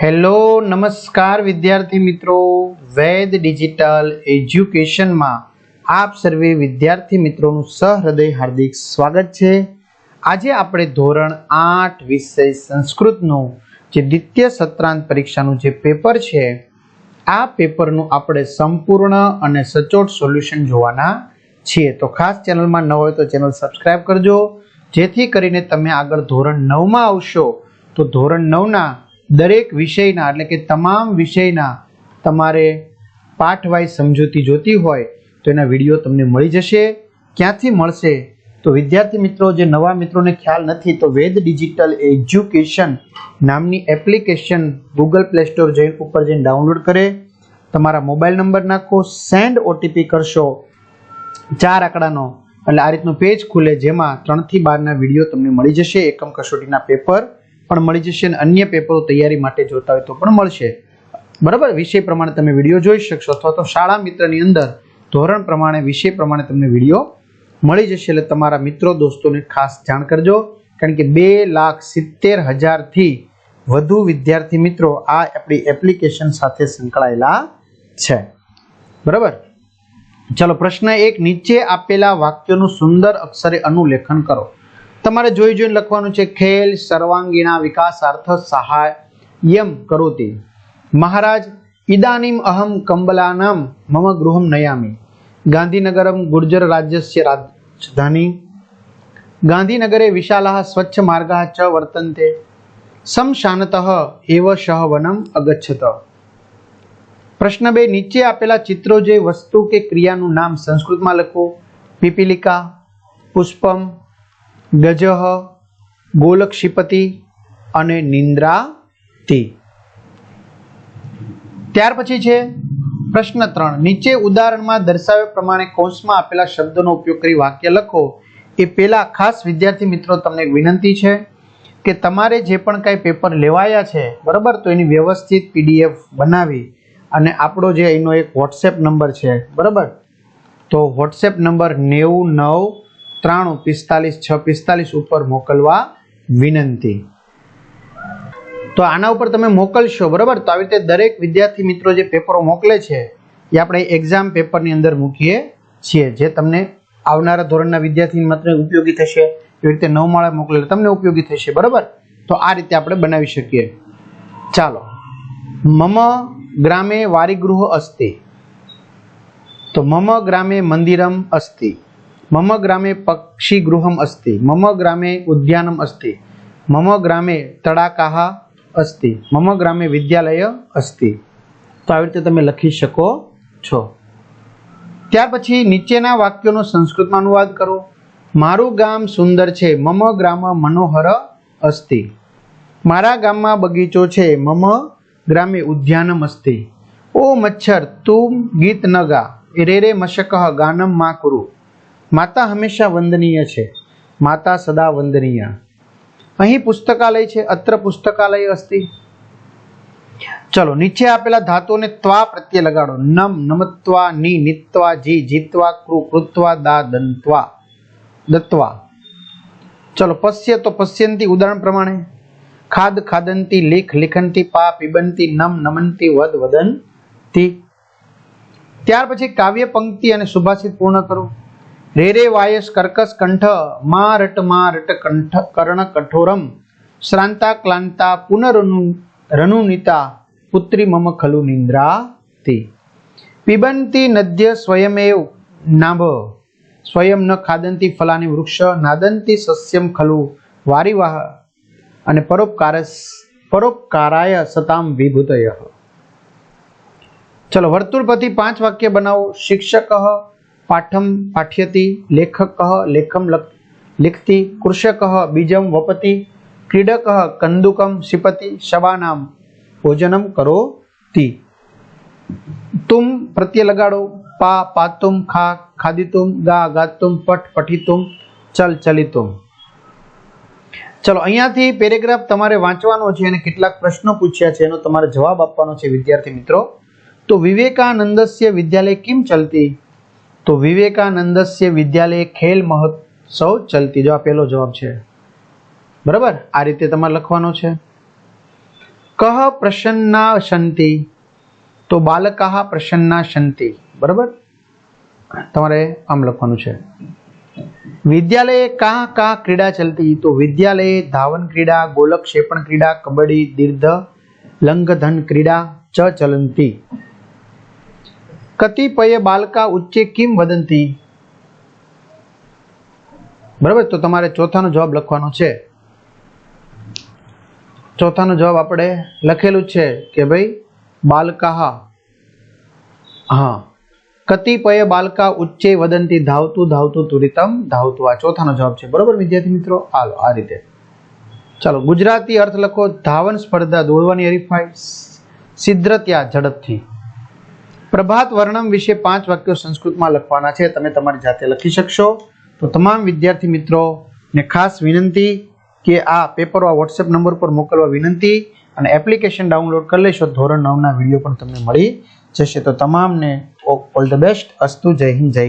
Hello, નમસ્કાર વિદ્યાર્થી મિત્રો. વેદ ડિજિટલ એજ્યુકેશનમાં આપ સર્વે વિદ્યાર્થી મિત્રોનું સહૃદય, હાર્દિક સ્વાગત છે. આજે આપણે ધોરણ આઠ વિષય સંસ્કૃતનું જે દ્વિતીય સત્રાંત પરીક્ષાનું જે પેપર છે, આ પેપરનું આપણે સંપૂર્ણ અને સચોટ સોલ્યુશન જોવાના છીએ. તો ખાસ ચેનલમાં ન હોય તો ચેનલ સબસ્ક્રાઈબ કરજો. જેથી કરીને તમે આગળ ધોરણ નવમાં આવશો, તો ધોરણ નવના દરેક વિષયના, એટલે કે તમામ વિષયના તમારે પાઠ વાઇઝ સમજૂતી જોતી હોય, તો એના વીડિયો તમને મળી જશે. ક્યાંથી મળશે? તો વિદ્યાર્થી મિત્રો, જે નવા મિત્રોને ખ્યાલ નથી, તો વેદ ડિજિટલ એજ્યુકેશન નામની એપ્લિકેશન ગૂગલ પ્લે સ્ટોર જઈ ઉપર જઈને ડાઉનલોડ કરે. તમારા મોબાઈલ નંબર નાખો, સેન્ડ ઓટીપી કરશો. ચાર આંકડાનો, એટલે આ રીતનું પેજ ખુલે, જેમાં ત્રણથી બારના વીડિયો તમને મળી જશે, એકમ કસોટીના પેપર. પણ મળી જશે અને અન્ય પેપરો તૈયારી માટે જોતા હોય તો પણ મળશે. બરાબર? વિષય પ્રમાણે તમે વીડિયો જોઈ શકશો અથવા તો શાળા મિત્રની અંદર ધોરણ પ્રમાણે, વિષય પ્રમાણે તમને વીડિયો મળી જશે. એટલે તમારા મિત્રો, દોસ્તોને ખાસ જાણ કરજો. કારણ કે બે લાખ સિત્તેર હજારથી વધુ વિદ્યાર્થી મિત્રો આ આપણી એપ્લિકેશન સાથે સંકળાયેલા છે. બરાબર? ચલો, પ્રશ્ન એક. નીચે આપેલા વાક્યોનું સુંદર અક્ષરે અનુલેખન કરો. તમારે જોઈ જોઈને લખવાનું છે, ખેલ સર્વાંગીણા સહાય. યમ કરોતિ. મહારાજ, ઇદાનીમ અહમ કંબલાનામ મમ ગૃહમ નયામી. ગાંધીનગરમ ગુર્જર રાજ્યસ્ય રાજધાની. ગાંધીનગરે વિશાલા સ્વચ્છ માર્ગાः ચ વર્તન્તે. સમ શાનતઃ એવ શહ વનમ અગચ્છત. પ્રશ્ન બે, નીચે આપેલા ચિત્રો જે વસ્તુ કે ક્રિયાનું નામ સંસ્કૃતમાં લખો. પીપીલિકા, પુષ્પમ ગજહ ગોલક્ષિપતિ અને નિંદ્રાતી. ત્યાર પછી છે પ્રશ્ન ત્રણ. નીચે ઉદાહરણમાં દર્શાવ્યા પ્રમાણે કૌંસમાં આપેલા શબ્દોનો ઉપયોગ કરી વાક્ય લખો. એ પહેલા ખાસ વિદ્યાર્થી મિત્રો તમને વિનંતી છે કે તમારે જે પણ કાંઈ પેપર લેવાયા છે, બરાબર, તો એની વ્યવસ્થિત પીડીએફ બનાવી અને આપણો જે એનો એક વોટ્સએપ નંબર છે, બરાબર? તો વોટ્સએપ નંબર નેવું નવ ત્રાણું, પિસ્તાલીસ, છ, પિસ્તાલીસ ઉપર મોકલવા વિનંતી. તો આના ઉપર તમે મોકલશો, બરાબર? તો આવી રીતે દરેક વિદ્યાર્થી મિત્રો જે પેપરો મોકલે છે, એ આપણે એક્ઝામ પેપરની અંદર મૂકીએ છીએ, જે તમને આવનારા ધોરણના વિદ્યાર્થી માત્ર ઉપયોગી થશે. એવી રીતે નવ માળા મોકલે તમને ઉપયોગી થશે, બરાબર? તો આ રીતે આપણે બનાવી શકીએ. ચાલો. મમ ગ્રામે વારિગૃહ અસ્તિ. તો મમ ગ્રામે મંદિરમ અસ્તિ. ગ્રામે પક્ષી ગૃહમ અસ્તિ મમ ગ્રામે ઉદ્યાનમ અસ્તિ મમ ગ્રામે તડાકાહ અસ્તિ મમ ગ્રામે વિદ્યાલય અસ્તિ તો આવી રીતે તમે લખી શકો છો ત્યાર પછી નીચેના વાક્યોનો સંસ્કૃતમાં અનુવાદ કરો મારું ગામ સુંદર છે મમ ગ્રામ મનોહર અસ્તિ મારા ગામમાં બગીચો છે મમ ગ્રામે ઉદ્યાનમ અસ્તિ ઓ મચ્છર તું ગીત ન ગા રે રે મશક ગાનમમાં કુરુ માતા હંમેશા વંદનીય છે. માતા સદા વંદનીય. અહીં પુસ્તકાલય છે, અત્ર પુસ્તકાલય અસ્તિ. ચલો, નીચે આપેલા ધાતુઓને ત્વા પ્રત્યે લગાડો. નમ, નમત્વા, ની, નિત્વા, જી, જીત્વા, કૃ, કૃત્વા, દા, દંત્વા. દત્વા. ચલો, પશ્ય તો પશ્યંતી ઉદાહરણ પ્રમાણે. ખાદ, ખાદંતી, લેખ લેખનતી પા, પીબંતી, નમ, નમંતી, વદ, વદંતી. ત્યાર પછી કાવ્ય, પંક્તિ અને સુભાષિત પૂર્ણ કરો. રે રે વાયસ કર્કસ કંઠ મા રટ મા રટ કંઠ, કર્ણ કઠોરમ, શ્રાંતા ક્લાંતા પુનરનુ, રનુનિતા, પુત્રી મમ ખલુ નિંદ્રાતી પીબંતી નદ્ય સ્વયમેવ નાભ, સ્વયં ન ખાદંતી ફલાની વૃક્ષ, નાદંતી સસ્યમ ખલુ વારિવાહ, અને પરોપકારસ, પરોપકારાય સતામ વિભૂતય. ચલો વર્તુળ પાંચ વાક્ય બનાવો. શિક્ષક પાઠમ પાઠ્યતી, લેખક લેખમ લિખતી, કૃષક બીજમ વપતિ, ક્રીડક કંદુકમ સિપતિ શવાનામ ભોજનમ કરો તી તુમ પ્રત્યે લગાડો, પા પાતુમ, ખા, ખાદિતુમ, ગા ગાતુમ, પઠ, પઠિતુમ, ચલ, ચલિતુમ. ચલો, અહીંયાથી પેરેગ્રાફ તમારે વાંચવાનો છે અને કેટલાક પ્રશ્નો પૂછ્યા છે, એનો તમારે જવાબ આપવાનો છે, વિદ્યાર્થી મિત્રો. તો વિવેકાનંદસ્ય વિદ્યાલય કેમ ચલતી? તો વિવેકાનંદસ્ય વિદ્યાલય ખેલ મહોત્સવ ચલતી જો આ પહેલો જવાબ છે. બરાબર? આ રીતે તમારે લખવાનો છે. કહ પ્રસન્ના શંતિ તો બાલકાહ પ્રસન્ના શંતિ બરાબર? તમારે આમ લખવાનું છે. વિદ્યાલયે કા કા ક્રીડા ચલતી? તો વિદ્યાલયે ધાવન ક્રીડા, ગોલક ક્ષેપણ ક્રીડા, કબડ્ડી, દીર્ઘ, લંગધન ક્રીડા ચ ચલંતી. કતિપય બાલકા ઉચ્ચે કિમ વદંતી? બરાબર? તો તમારે ચોથાનો જવાબ લખવાનો છે. ચોથાનો જવાબ આપણે લખેલું છે કે ભાઈ બાલકા હા. કતિપય બાલકા ઉચ્ચે વદંતી ધાવતું ધાવતું તુરિતમ ધાવતું. આ ચોથાનો જવાબ છે. બરોબર, વિદ્યાર્થી મિત્રો? હાલો, આ રીતે. ચાલો, ગુજરાતી અર્થ લખો. ધાવન સ્પર્ધા દોડવાની હરીફાઈ. સિદ્ધ્રત્યા ઝડપથી. પ્રભાત વર્ણમ વિશે પાંચ વાક્યો સંસ્કૃતમાં લખવાના છે. તમે તમારી જાતે લખી શકશો. તો તમામ વિદ્યાર્થી મિત્રોને ખાસ વિનંતી કે આ પેપરો આ વોટ્સએપ નંબર પર મોકલવા વિનંતી અને એપ્લિકેશન ડાઉનલોડ કરી લેશો. ધોરણ નવના વીડિયો પણ તમને મળી જશે. તો તમામને ઓલ ધ બેસ્ટ. અસ્તુ, જય હિન્દ, જય